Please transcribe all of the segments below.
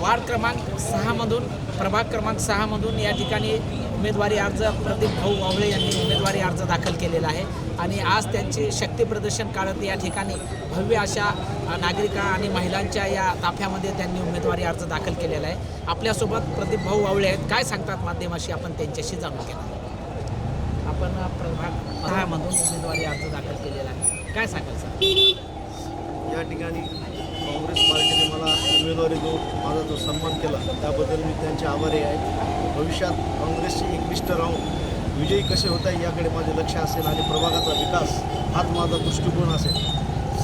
Ward क्रमांक सहामधून प्रभाग क्रमांक सहामधून या ठिकाणी उमेदवारी अर्ज प्रदीप भाऊ वावळे यांनी उमेदवारी अर्ज दाखल केलेला आहे. आणि आज त्यांचे शक्ती प्रदर्शन काढत या ठिकाणी भव्य अशा नागरिका आणि महिलांच्या या ताफ्यामध्ये त्यांनी उमेदवारी अर्ज दाखल केलेला आहे. आपल्यासोबत प्रदीप भाऊ वावळे आहेत. काय सांगतात माध्यमाशी आपण त्यांच्याशी जाणून घेणार? आपण प्रभाग सहामधून उमेदवारी अर्ज दाखल केलेला आहे. काय सांगाल सर? या ठिकाणी काँग्रेस उमेदवारी देऊन माझा जो सन्मान केला त्याबद्दल मी त्यांचे आभारी आहे. भविष्यात काँग्रेसचे एकनिष्ठ राहून विजयी कसे होता याकडे माझे लक्ष असेल आणि प्रभागाचा विकास हाच माझा दृष्टिकोन असेल.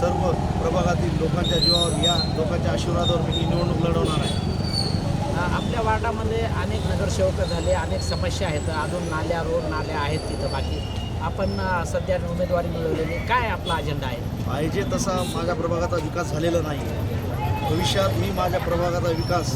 सर्व प्रभागातील लोकांच्या जीवावर या लोकांच्या आशीर्वादावर मी ही निवडणूक लढवणार आहे. आपल्या वार्डामध्ये अनेक नगरसेवक झाले अनेक समस्या आहेत. अजून नाल्या रोड नाल्या आहेत तिथं बाकी. आपण सध्या उमेदवारी मिळवलेली. काय आपला अजेंडा आहे? पाहिजे तसा माझ्या प्रभागाचा विकास झालेला नाही. भविष्यात मी माझ्या प्रभागाचा विकास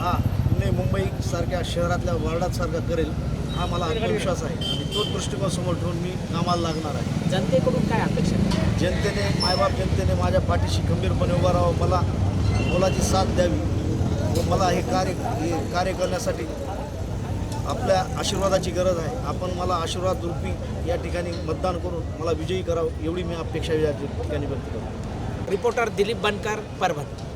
हा पुणे मुंबईसारख्या शहरातल्या वार्डासारखा करेल हा मला आत्मविश्वास आहे. आणि तोच दृष्टिकोन समोर ठेवून मी कामाला लागणार आहे. जनतेकडून काय अपेक्षा? जनतेने मायबाप जनतेने माझ्या पाठीशी खंबीरपणे उभा राहावं मला मोलाची साथ द्यावी. व मला हे कार्य हे कार्य करण्यासाठी आपल्या आशीर्वादाची गरज आहे. आपण मला आशीर्वाद रूपी या ठिकाणी मतदान करून मला विजयी करावं एवढी मी अपेक्षा या ठिकाणी व्यक्त करतो. रिपोर्टर दिलीप बनकर परभणी.